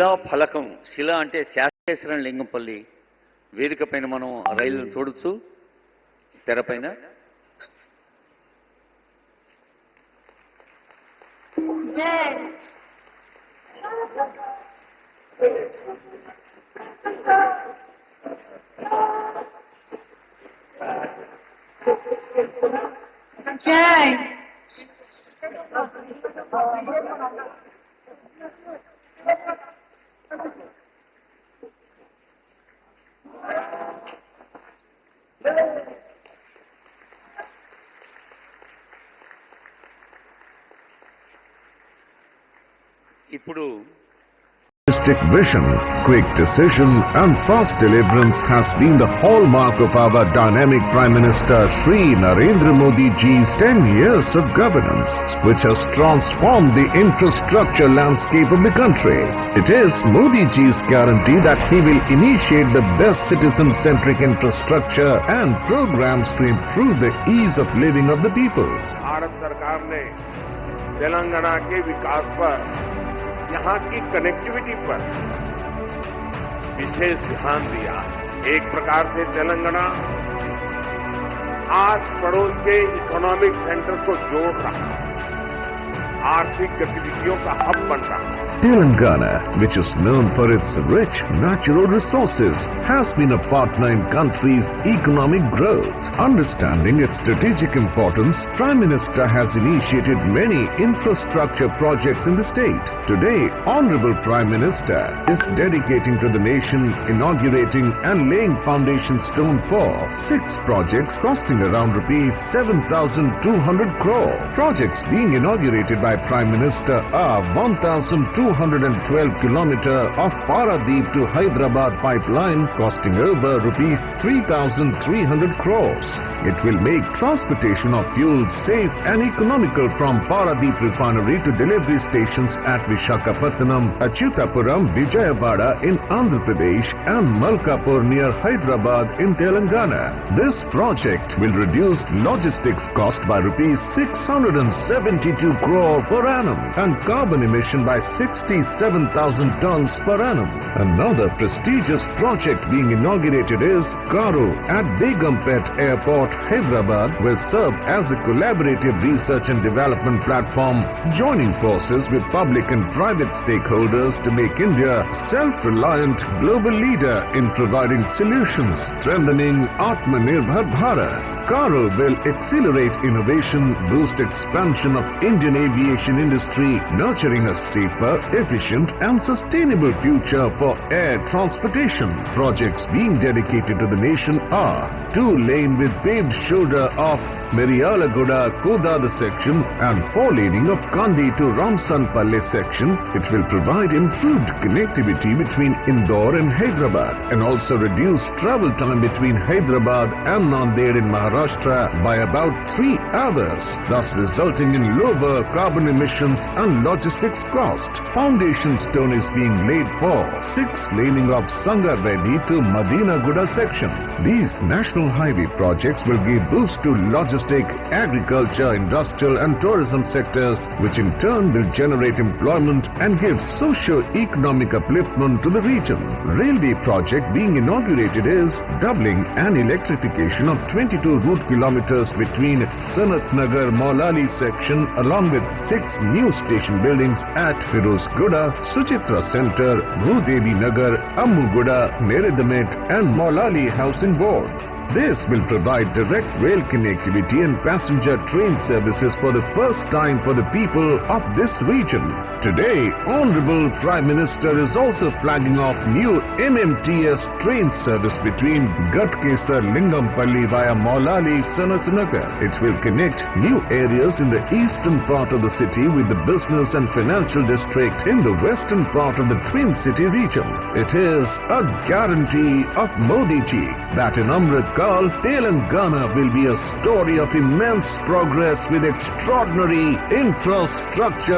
శిలా ఫలకం శిల అంటే శాస్త్రేశ్వరం లింగంపల్లి. వేదిక పైన మనం రైలు చూడొచ్చు. తెరపైన జై. ఇప్పుడు Holistic vision, quick decision and fast deliverance has been the hallmark of our dynamic Prime Minister Sri Narendra Modi ji's 10 years of governance, which has transformed the infrastructure landscape of the country. It is Modi ji's guarantee that he will initiate the best citizen-centric infrastructure and programs to improve the ease of living of the people. Bharat सरकार ने तेलंगाना के विकास पर यहाँ की connectivity पर। विशेष ध्यान दिया। एक प्रकार से तेलंगाना आस पड़ोस के इकोनॉमिक सेंटर को जोड़ रहा। है आर्थिक गतिविधियों का हब बन रहा। है Telangana, which is known for its rich natural resources, has been a partner in country's economic growth. Understanding its strategic importance, Prime Minister has initiated many infrastructure projects in the state. Today, Honorable Prime Minister is dedicating to the nation, inaugurating and laying foundation stone for six projects costing around rupees 7,200 crore. Projects being inaugurated by Prime Minister are 1,200 212-kilometer of Paradeep to Hyderabad pipeline costing over rupees 3,300 crores. It will make transportation of fuel safe and economical from Paradeep refinery to delivery stations at Vishakhapatnam, Achutapuram, Vijayawada in Andhra Pradesh and Malkapur near Hyderabad in Telangana. This project will reduce logistics cost by rupees 672 crore per annum and carbon emission by 67,000 tons per annum. Another prestigious project being inaugurated is Karu at Begumpet Airport, Hyderabad will serve as a collaborative research and development platform joining forces with public and private stakeholders to make India self-reliant global leader in providing solutions, strengthening Atmanirbhar Bharat. Karo will accelerate innovation, boost expansion of Indian aviation industry, nurturing a safer, efficient and sustainable future for air transportation. Projects being dedicated to the nation are two-lane with paved shoulder of Merialaguda Kodada section and four-laning of Kandi to Ramsanpalle section. It will provide improved connectivity between Indore and Hyderabad and also reduce travel time between Hyderabad and Nanded in Maharashtra by about three hours, thus resulting in lower carbon emissions and logistics cost. Foundation stone is being laid for six-laning of Sangareddy to Madina Guda section. These national highway projects will give boost to logistic, agriculture, industrial and tourism sectors, which in turn will generate employment and give socio-economic upliftment to the region. Railway project being inaugurated is doubling and electrification of 22 route kilometers between Sanat Nagar Maulali section along with six new station buildings at Firoz Guda, Suchitra Center, Bhudevi Nagar, Ammuguda, Neridamet and Maulali Housing Board. This will provide direct rail connectivity and passenger train services for the first time for the people of this region. Today, Honorable Prime Minister is also flagging off new MMTS train service between Gatkesar Lingampalli via Maulali Sanatnagar. It will connect new areas in the eastern part of the city with the business and financial district in the western part of the Twin City region. It is a guarantee of Modi ji that in Amrit Kal, Telangana will be a story of immense progress with extraordinary infrastructure